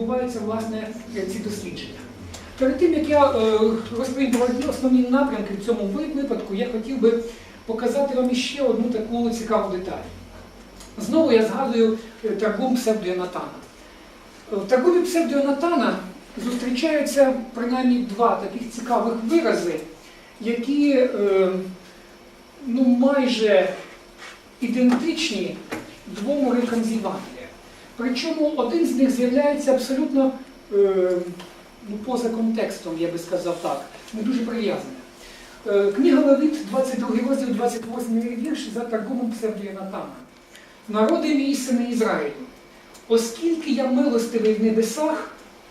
відбуваються власне ці дослідження. Перед тим як я е, розповім про основні напрямки в цьому випадку, я хотів би показати вам іще одну таку цікаву деталь. Знову я згадую е, таргум псевдоєнатана. Е, В таргумі псевдоєнатана зустрічаються принаймні два таких цікавих вирази, які ну, майже ідентичні двом Євангелія. Причому один з них з'являється абсолютно е, ну, поза контекстом, я би сказав так, не дуже прив'язане. Книга Левит, 22 розділ, 28 вірш за таргумом псевдоєнатана. Народи мій сини Ізраїлю, оскільки я милостивий в небесах,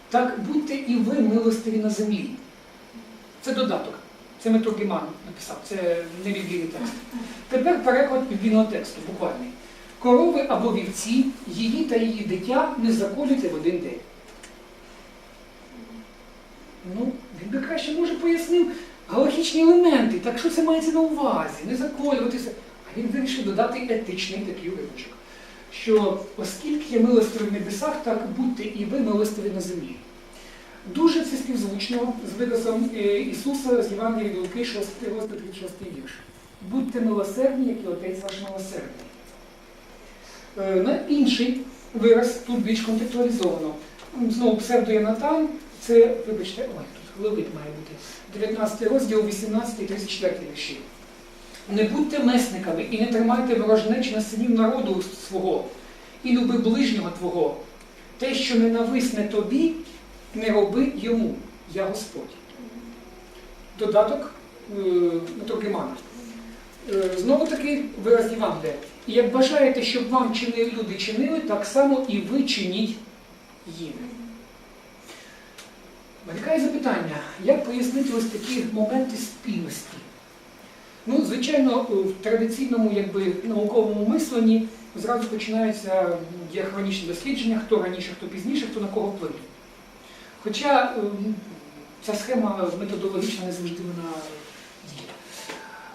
так будьте і ви милостиві на землі. Це додаток. Це Метрогіман написав, це не біблійний текст. Тепер переклад біблійного тексту, буквальний. Корови або вівці, її та її дитя не заколюйте в один день. Ну, він би краще може пояснив галактичні елементи. Так що це мається на увазі? Не заколюватися. А він вирішив додати етичний такий уривочок. Що оскільки я милостивий в небесах, так будьте і ви милостиві на землі. Дуже це співзвучно з виразом е, Ісуса з Євангелія від Луки, 6 розділ 36 вірш. Будьте милосердні, як і Отець ваш милосердний. Е, На інший вираз тут більш контекстуалізовано. Знову псевдоєнатан, це, вибачте, ой, тут левит має бути. 19 розділ, 18 34 вірші. Не будьте месниками і не тримайте ворожнеч на синів народу свого, і люби ближнього твого. Те, що ненависне тобі, не роби йому, я Господь. Додаток е, Метрогемана. Е, Знову таки вираз Євангелія. І як бажаєте, щоб вам чинили люди чинили, так само і ви чиніть їм. Виникає запитання, як пояснити ось такі моменти спільності? Ну, звичайно, в традиційному якби, науковому мисленні зразу починаються діахронічні дослідження, хто раніше, хто пізніше, хто на кого вплине. Хоча ем, ця схема методологічна не завжди вона.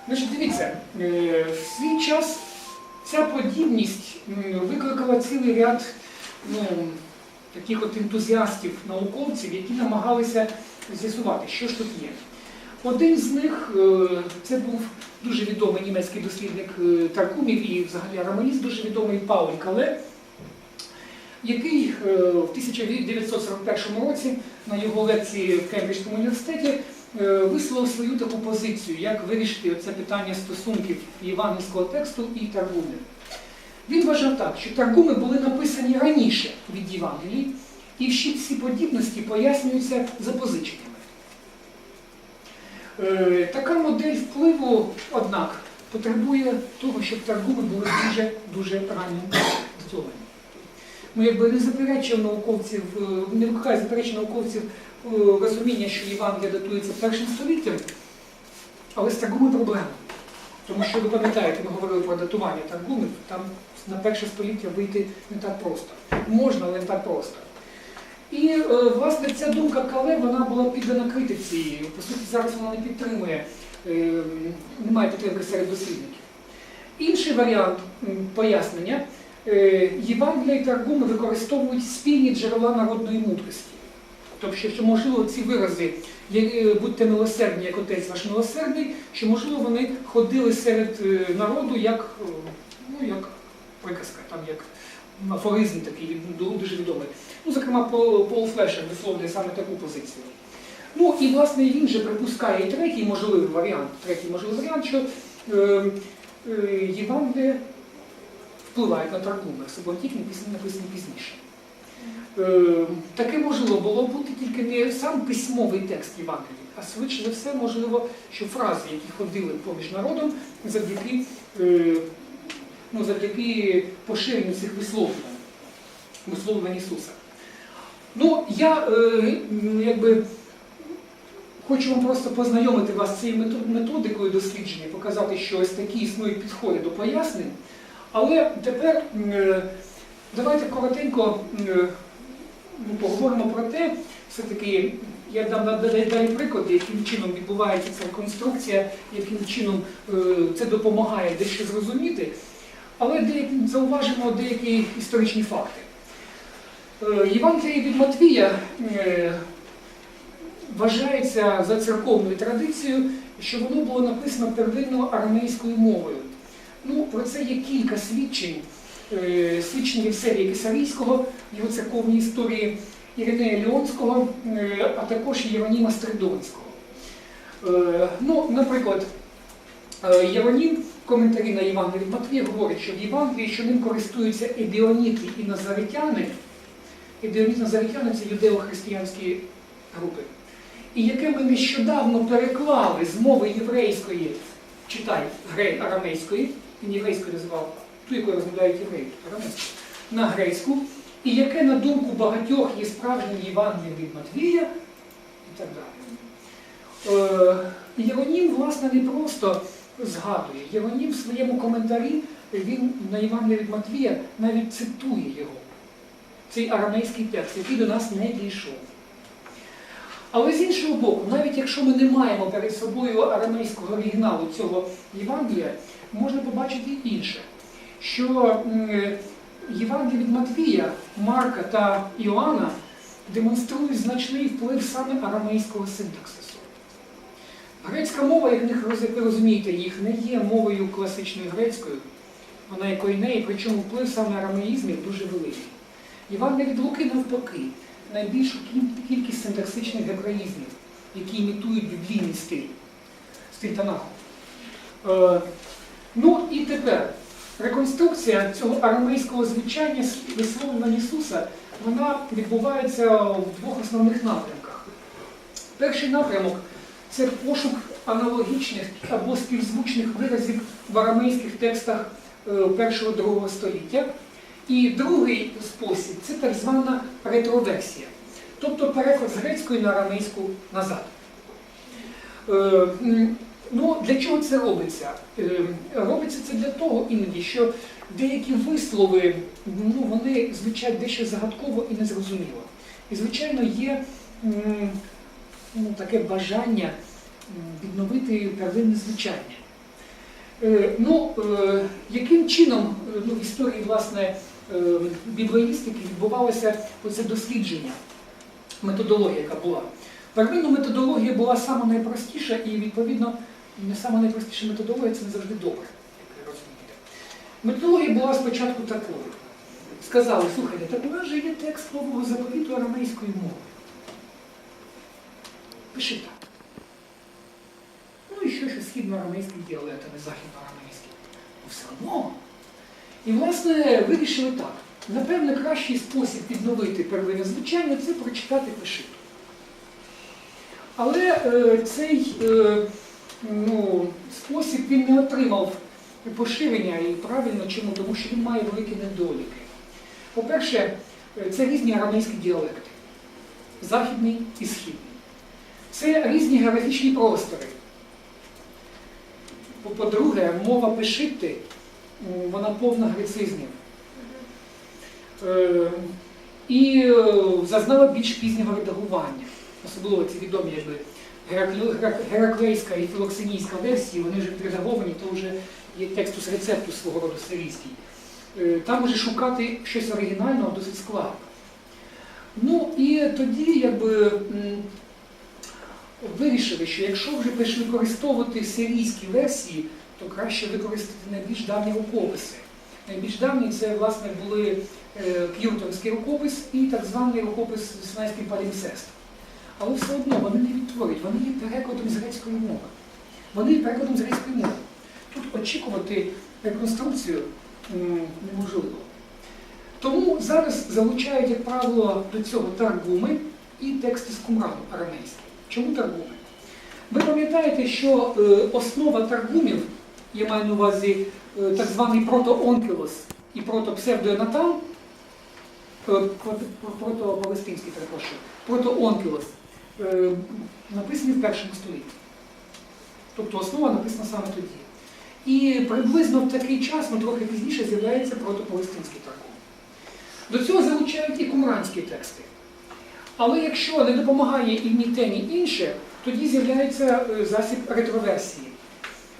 Значить, дивіться, е, в свій час ця подібність викликала цілий ряд ну, таких от ентузіастів, науковців, які намагалися з'ясувати, що ж тут є. Один з них е, це був дуже відомий німецький дослідник е, Таркумів і взагалі арамаїст, дуже відомий Пауль Кале, який в 1941 році на його лекції в Кембриджському університеті висловив свою таку позицію, як вирішити це питання стосунків євангельського тексту і Таргумів. Він вважав так, що Таргуми були написані раніше від Євангелій, і всі ці подібності пояснюються запозиченнями. Е, Така модель впливу, однак, потребує того, щоб таргуми були дуже дуже ранньо датовані. Ну, якби не заперечив науковців, е, не викликає заперечення науковців е, розуміння, що Євангелія датується першим століттям, але з таргуми проблема. Тому що ви пам'ятаєте, ми говорили про датування таргумів, там на перше століття вийти не так просто. Можна, але не так просто. І е, власне ця думка Кале вона була піддана критиці. По суті, зараз вона не підтримує, немає підтримки серед дослідників. Інший варіант пояснення Євангелія і Таргуми використовують спільні джерела народної мудрості. Тобто, що можливо ці вирази є- будьте милосердні, як отець ваш милосердний, що можливо вони ходили серед е, народу як, е, ну, як приказка, там як афоризм такий дуже відомий. Ну, зокрема, Пол Флешер висловлює саме таку позицію. Ну і власне він же припускає і третій можливий варіант, третій можливий варіант, що е, е, Євангелія впливає на Таргуми, Сабантік написані написані пізніше. Е, таке можливо було бути тільки не сам письмовий текст Євангелії, а швидше за все можливо, що фрази, які ходили поміж народом, завдяки, е, ну, завдяки поширенню цих висловлювань, висловлювань Ісуса. Ну, я е, якби хочу вам просто познайомити вас з цією методикою дослідження, показати, що ось такі існують підходи до пояснень. Але тепер е, давайте коротенько е, поговоримо про те, все-таки я дам далі приклади, яким чином відбувається ця реконструкція, яким чином е, це допомагає дещо зрозуміти, але зауважимо деякі історичні факти. Євангеліє від Матвія вважається за церковною традицією, що воно було написано первинно арамейською мовою. Ну, про це є кілька свідчень. Е, Свідчення Євсевія Кисарійського, його церковній історії, Іринея Леонського, е, а також Єроніма Стридонського. Е, Ну, наприклад, Єронім в коментарі на Євангелії Матвія говорить, що в Євангелії, що ним користуються ебіоніти і назаритяни, ебіоніти назаритяни це юдео-християнські групи, і яке ми нещодавно переклали з мови єврейської, читай, грей арамейської, він єврейською називав, ту, якою розмовляють євреї, арамейську, на грецьку, і яке, на думку багатьох, є справжнім Євангелієм від Матвія, і так далі. Е, Єронім, власне, не просто згадує. Єронім в своєму коментарі він на Євангелії від Матвія навіть цитує його. Цей арамейський текст, який до нас не дійшов. Але з іншого боку, навіть якщо ми не маємо перед собою арамейського оригіналу цього Євангелія, можна побачити інше, що м, Євангелія від Матвія, Марка та Іоанна демонструють значний вплив саме арамейського синтаксису. Грецька мова, як ви розумієте, їх не є мовою класичною грецькою, вона є корінею, причому вплив саме арамеїзмів дуже великий. Євангелія від Луки навпаки, найбільшу кількість синтаксичних гебраїзмів, які імітують біблійний стиль, стиль Танаху. Е, ну і тепер реконструкція цього арамейського звучання с- висловлювання Ісуса, вона відбувається в двох основних напрямках. Перший напрямок це пошук аналогічних або співзвучних виразів в арамейських текстах е, першого-другого століття. І другий спосіб це так звана ретроверсія, тобто переклад з грецької на арамейську назад. Ну, для чого це робиться? Е, Робиться це для того іноді, що деякі вислови ну, вони звучать дещо загадково і незрозуміло. І, звичайно, є ну, таке бажання відновити первинне звучання. Е, Ну, е, яким чином е, ну, в історії власне біблеїстики відбувалося оце дослідження, методологія, яка була? Первинна методологія була найпростіша і, відповідно, не сама найпростіша методологія це не завжди добре, як ви розумієте. Методологія була спочатку такою. Сказали, слухайте, так у нас же є текст нового заповіту арамейської мови. Пиши так. Ну і що ще східноарамейський діалект, а не західноарамейський. Ну все одно. І, власне, вирішили так. Напевне, кращий спосіб відновити первинне звучання це прочитати пишиту. Але е, цей е, ну, спосіб він не отримав поширення і правильно чому, тому що він має великі недоліки. По-перше, це різні арамейські діалекти, західний і східний. Це різні географічні простори. По- По-друге, мова пишити, вона повна грецизмів. Е, І е, зазнала більш пізнього редагування. Особливо ці відомі якби, гераклейська і філоксенійська версії, вони вже відредаговані, то вже є текстус рецепту свого роду сирійський. Е, Там вже шукати щось оригінального досить складно. Ну і тоді якби, вирішили, що якщо вже пиш використовувати сирійські версії, то краще використати найбільш давні рукописи. Найбільш давні це власне були е, К'юртонський рукопис і так званий рукопис з Синайським палімсестом. Але все одно вони не відтворюють, вони є перекладом з грецької мови. Вони є перекладом з грецької мови. Тут очікувати реконструкцію неможливо. Тому зараз залучають, як правило, до цього таргуми і тексти з кумрану арамейські. Чому таргуми? Ви пам'ятаєте, що е, основа таргумів, я маю на увазі е, так званий протоонкілос і протопсевдоенатан, е, прото- протопалестинський, перепрошую, протоонкілос, е, написані в першому столітті. Тобто основа написана саме тоді. І приблизно в такий час, ну трохи пізніше, з'являється протопалестинський таргум. До цього залучають і кумранські тексти. Але якщо не допомагає і ні те, ні інше, тоді з'являється е, засіб ретроверсії.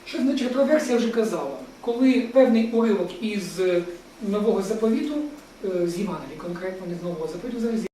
Що значить ретроверсія, вже казала, коли певний уривок із е, нового заповіту е, з Іванові конкретно, не з Нового Запоріжжя, з